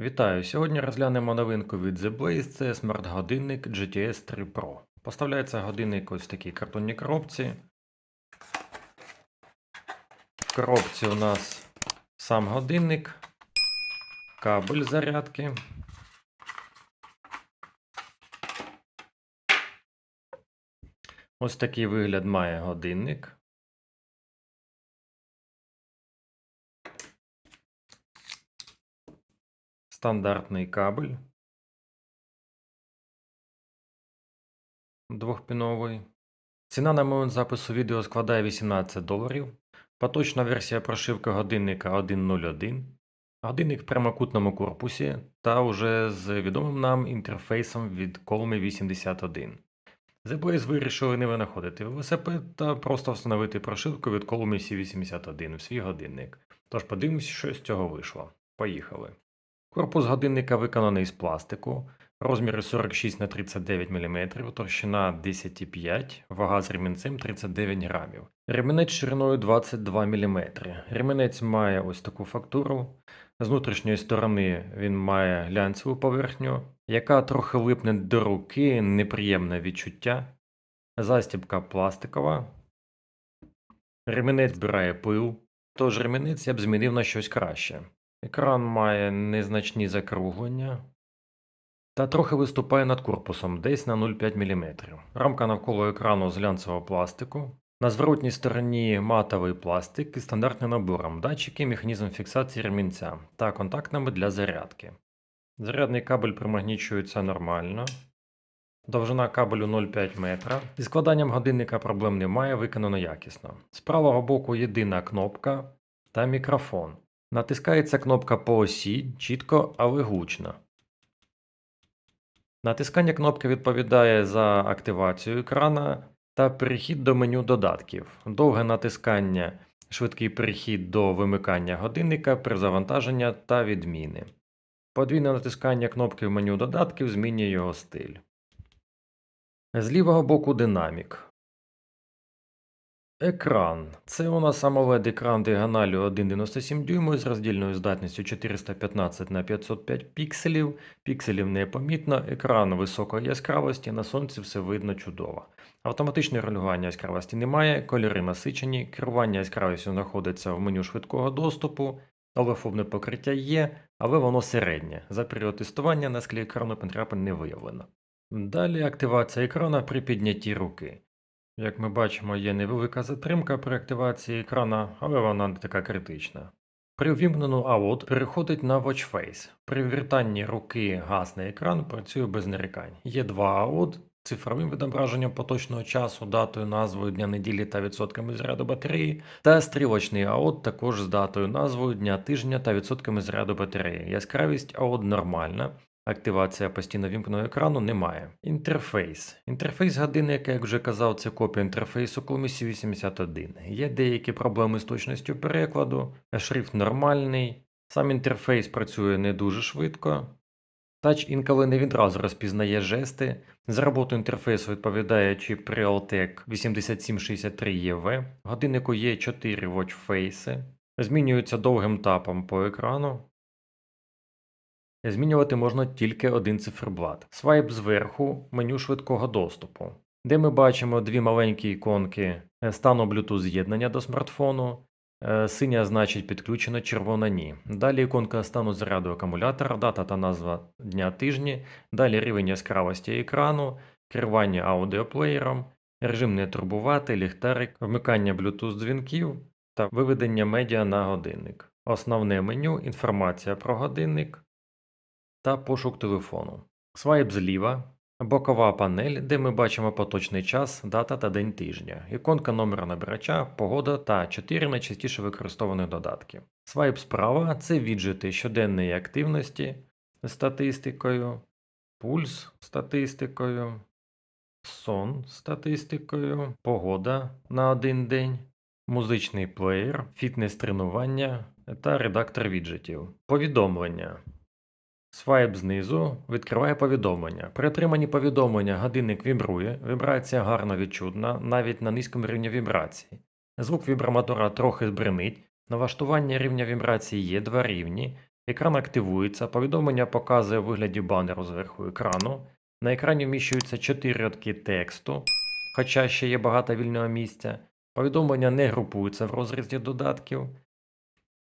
Вітаю! Сьогодні розглянемо новинку від The Blaze. Це смарт-годинник GTS 3 Pro. Поставляється годинник ось в такій картонній коробці. В коробці у нас сам годинник, кабель зарядки. Ось такий вигляд має годинник. Стандартний кабель. Двохпіновий. Ціна на момент запису відео складає 18 доларів. Поточна версія прошивки годинника 1.01. Годинник в прямокутному корпусі та уже з відомим нам інтерфейсом від Colme 81. The вирішили не винаходити велосипед та просто встановити прошивку від Colme C81 в свій годинник. Тож подивимось, що з цього вийшло. Поїхали. Корпус годинника виконаний з пластику, розміри 46 на 39 мм, товщина 10,5, вага з ремінцем 39 грамів. Ремінець шириною 22 мм. Ремінець має ось таку фактуру. З внутрішньої сторони він має глянцеву поверхню, яка трохи липне до руки, неприємне відчуття. Застібка пластикова. Ремінець збирає пил, тож ремінець я б змінив на щось краще. Екран має незначні закруглення та трохи виступає над корпусом десь на 0,5 мм. Рамка навколо екрану з глянцевого пластику. На зворотній стороні матовий пластик із стандартним набором, датчики, механізм фіксації ремінця та контактами для зарядки. Зарядний кабель примагнічується нормально. Довжина кабелю 0,5 метра. Зі складанням годинника проблем немає, виконано якісно. З правого боку єдина кнопка та мікрофон. Натискається кнопка по осі чітко, але гучно. Натискання кнопки відповідає за активацію екрана та перехід до меню додатків. Довге натискання, швидкий перехід до вимикання годинника при завантаження та відміни. Подвійне натискання кнопки в меню додатків змінює його стиль. З лівого боку динамік. Екран. Це у нас amoled екран діагоналю 1,97 дюйму з роздільною здатністю 415 на 505 пікселів. Пікселів непомітно, екран високої яскравості, на сонці все видно чудово. Автоматичне регулювання яскравості немає, кольори насичені, керування яскравістю знаходиться в меню швидкого доступу, олефобне покриття є, але воно середнє. За період тестування на склі екрану потрапин не виявлено. Далі активація екрана при піднятті руки. Як ми бачимо, є невелика затримка при активації екрана, але вона не така критична. При ввімкнену AOD переходить на Watch Face. При вертанні руки гасне екран працює без нарікань. Є два AOD цифровим відображенням поточного часу, датою, назвою дня неділі та відсотками заряду батареї, та стрілочний AOD також з датою, назвою дня тижня та відсотками заряду батареї. Яскравість AOD нормальна, Активація постійно вімкненого екрану немає. Інтерфейс. Інтерфейс годинника, як вже казав, це копія інтерфейсу Colmisi 81. Є деякі проблеми з точністю перекладу, шрифт нормальний, сам інтерфейс працює не дуже швидко. Тач інколи не відразу розпізнає жести. За роботу інтерфейсу відповідає чіп Realtek 8763EV. В годиннику є 4 watchface, змінюються довгим тапом по екрану. Змінювати можна тільки один циферблат. Свайп зверху меню швидкого доступу, де ми бачимо дві маленькі іконки стану Bluetooth з'єднання до смартфону. Е, Синя значить підключено, червона ні. Далі іконка стану заряду акумулятора, дата та назва дня тижні, далі рівень яскравості екрану, керування аудіоплеєром, режим не турбувати, ліхтарик, вмикання Bluetooth дзвінків та виведення медіа на годинник. Основне меню, інформація про годинник та пошук телефону. Свайп зліва, бокова панель, де ми бачимо поточний час, дата та день тижня, іконка номера набирача, погода та 4 найчастіше використованих додатки. Свайп справа це віджити щоденної активності з статистикою, пульс статистикою, сон статистикою, погода на один день, музичний плеєр, фітнес-тренування та редактор віджитів. Повідомлення. Свайп знизу відкриває повідомлення. При отриманні повідомлення годинник вібрує, вібрація гарно відчутна, навіть на низькому рівні вібрації. Звук вібромотора трохи збринить, налаштування рівня вібрації є два рівні, Екран активується, повідомлення показує у вигляді банеру зверху екрану. На екрані вміщуються 4 рядки тексту, хоча ще є багато вільного місця. Повідомлення не групуються в розрізі додатків.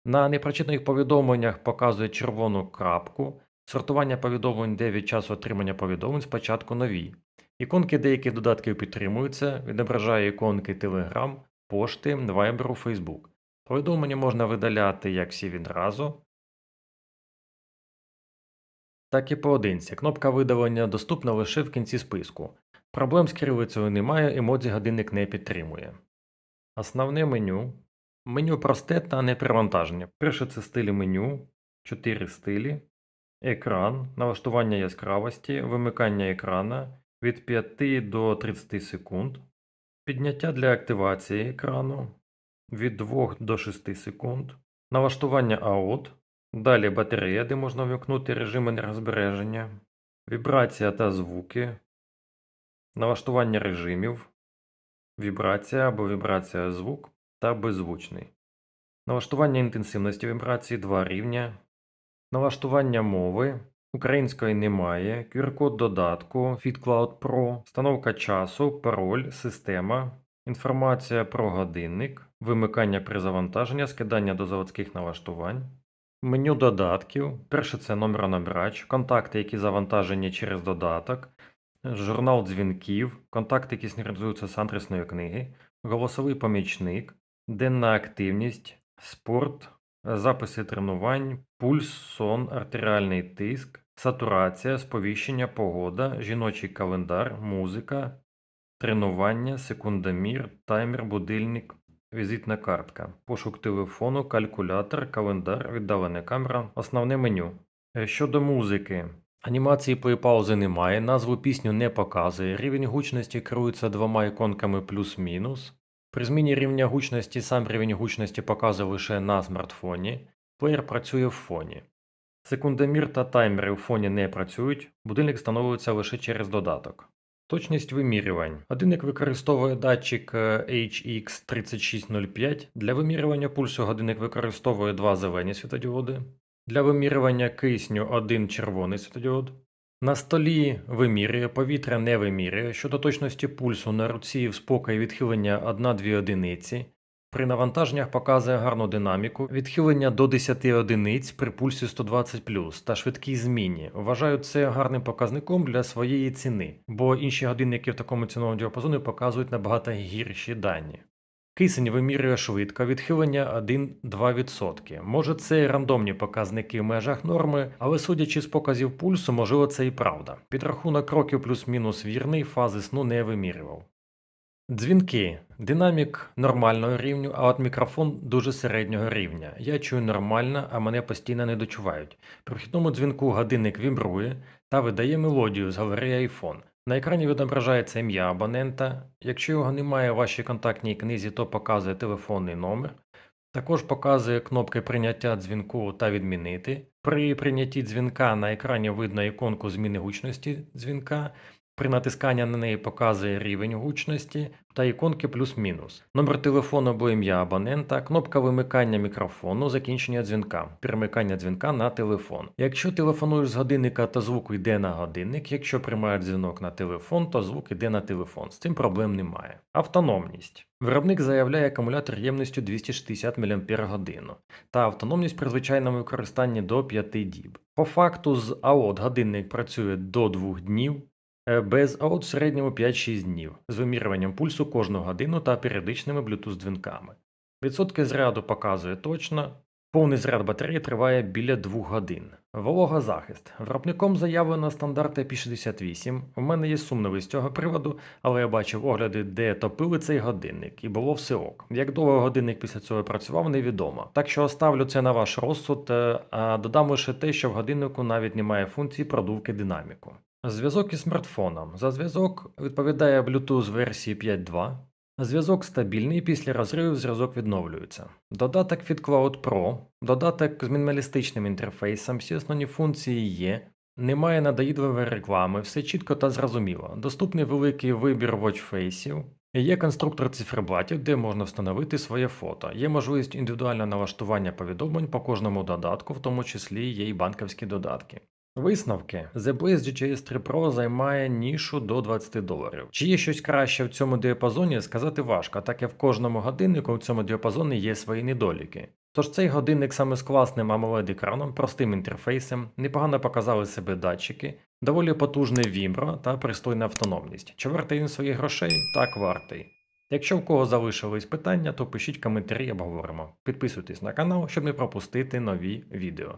На непрочитаних повідомленнях показує червону крапку. Сортування повідомлень йде від часу отримання повідомлень спочатку нові. Іконки деяких додатків підтримуються, відображає іконки Telegram, пошти, Viber, Facebook. Повідомлення можна видаляти як всі відразу, так і поодинці. Кнопка видалення доступна лише в кінці списку. Проблем з кирилицею немає, емодзі годинник не підтримує. Основне меню. Меню просте та не перевантаження. Перше це стилі меню, 4 стилі, екран, налаштування яскравості, вимикання екрана від 5 до 30 секунд, підняття для активації екрану від 2 до 6 секунд, налаштування AOT, далі батарея, де можна вимкнути режим енергозбереження, вібрація та звуки, налаштування режимів, вібрація або вібрація звук та беззвучний. Налаштування інтенсивності вібрації 2 рівня. Налаштування мови. Української немає. QR-код додатку FitCloud Pro. Встановка часу, пароль, система. Інформація про годинник. Вимикання при завантаженні, скидання до заводських налаштувань. Меню додатків. Перше це номер номеронабирач, контакти, які завантажені через додаток, журнал дзвінків, контакти, які синхронізуються з адресної книги, голосовий помічник, денна активність, спорт, записи тренувань, пульс, сон, артеріальний тиск, сатурація, сповіщення, погода, жіночий календар, музика, тренування, секундомір, таймер, будильник, візитна картка, пошук телефону, калькулятор, календар, віддалена камера, основне меню. Е, Щодо музики. Анімації плей паузи немає, назву пісню не показує, рівень гучності керується двома іконками плюс-мінус. При зміні рівня гучності сам рівень гучності показує лише на смартфоні, плеєр працює в фоні. Секундомір та таймери в фоні не працюють, будильник встановлюється лише через додаток. Точність вимірювань. Годинник використовує датчик е, HX3605. Для вимірювання пульсу годинник використовує два зелені світодіоди. Для вимірювання кисню один червоний світодіод. На столі вимірює, повітря не вимірює. Щодо точності пульсу на руці в спокій відхилення 1-2 одиниці. При навантаженнях показує гарну динаміку, відхилення до 10 одиниць при пульсі 120 та швидкій зміні. Вважаю це гарним показником для своєї ціни, бо інші годинники в такому ціновому діапазоні показують набагато гірші дані. Кисень вимірює швидко, відхилення 1-2%. Може це і рандомні показники в межах норми, але судячи з показів пульсу, можливо це і правда. Підрахунок кроків плюс-мінус вірний, фази сну не вимірював. Дзвінки. Динамік нормального рівню, а от мікрофон дуже середнього рівня. Я чую нормально, а мене постійно не дочувають. При вхідному дзвінку годинник вібрує та видає мелодію з галереї iPhone. На екрані відображається ім'я абонента. Якщо його немає у вашій контактній книзі, то показує телефонний номер. Також показує кнопки прийняття дзвінку та відмінити. При прийнятті дзвінка на екрані видно іконку зміни гучності дзвінка. При натисканні на неї показує рівень гучності та іконки плюс-мінус, номер телефону або ім'я абонента, кнопка вимикання мікрофону, закінчення дзвінка, перемикання дзвінка на телефон. Якщо телефонуєш з годинника, то звук йде на годинник. Якщо приймаєш дзвінок на телефон, то звук йде на телефон. З цим проблем немає. Автономність. Виробник заявляє акумулятор ємністю 260 мАч та автономність при звичайному використанні до 5 діб. По факту з АОТ годинник працює до 2 днів. Е, Без АОТ в середньому 5-6 днів з вимірюванням пульсу кожну годину та періодичними Bluetooth дзвінками. Відсотки зряду показує точно. Повний заряд батареї триває біля 2 годин. Вологозахист. Виробником заявлено стандарт IP68. У мене є сумніви з цього приводу, але я бачив огляди, де топили цей годинник, і було все ок. Як довго годинник після цього працював, невідомо. Так що оставлю це на ваш розсуд, е, а додам лише те, що в годиннику навіть немає функції продувки динаміку. Зв'язок із смартфоном. За зв'язок відповідає Bluetooth версії 5.2. Зв'язок стабільний, після розривів зв'язок відновлюється. Додаток від Cloud Pro, додаток з мінімалістичним інтерфейсом, всі основні функції є. Немає надоїдливої реклами, все чітко та зрозуміло. Доступний великий вибір watchfaceів, Є конструктор циферблатів, де можна встановити своє фото. Є можливість індивідуального налаштування повідомлень по кожному додатку, в тому числі є і банківські додатки. Висновки. The GTS 3 Pro займає нішу до 20 доларів. Чи є щось краще в цьому діапазоні, сказати важко, так як в кожному годиннику в цьому діапазоні є свої недоліки. Тож цей годинник саме з класним amoled екраном, простим інтерфейсом, непогано показали себе датчики, доволі потужний вібро та пристойна автономність. Чи вартий він своїх грошей? Так вартий. Якщо в кого залишились питання, то пишіть коментарі, обговоримо. Підписуйтесь на канал, щоб не пропустити нові відео.